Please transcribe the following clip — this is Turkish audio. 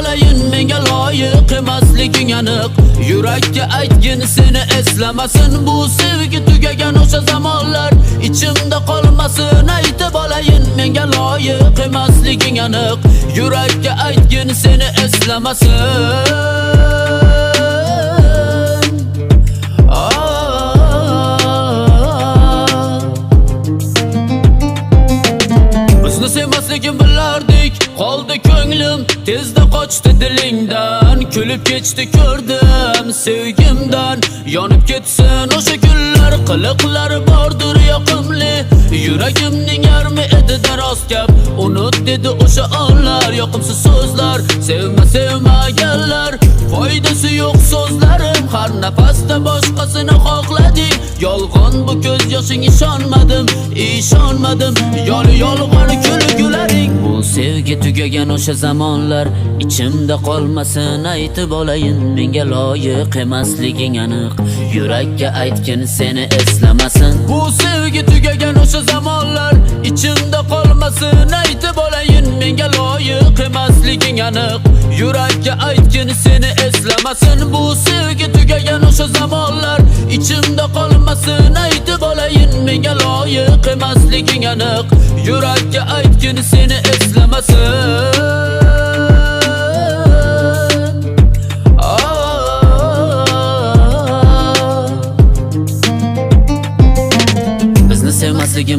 bo'layin menga loyiq emasliging aniq yurakka aytgin seni eslamasin bu sevgi tugagan o'sha zamonlar ichimda qolmasin aytib olayin menga loyiq emasliging aniq yurakka aytgin seni eslamasin. Bizni sevmasligin bilardik Qoldi ko'nglim Tezda qochdi dilingdan Kulib kechdi ko'rdim sevgimdan Yonib ketsin o'sha kunlar Qiliqlar bordir yoqimli Yuragimning yarmi edi rost gap? Unut dedi o'sha onlar Yoqimsiz so'zlar Sevma sevmaganlar Foydasi yo'q so'zlarim Har nafasda boshqasini xohladik Yolg'on bu ko'z yoshing ishonmadim Ishonmadim Yol yolg'on kulgularing Bu sevgi tugagan o'sha zamonlar Ichimda qolmasin aytib olayin Menga loyiq emasliging aniq Yurakka aytgin seni eslamasin Bu sevgi tugagan o'sha zamonlar Ichimda qolmasin aytib olayin Menga loyiq emasliging aniq Yurakka aytgin seni eslamasin Bu sevgi tugagan o'sha zamonlar Ichimda qolmasin aytib olayin Menga loyiq emasliging aniq Yurakka aytgin seni eslamasin Ah. Bizni sevmasligim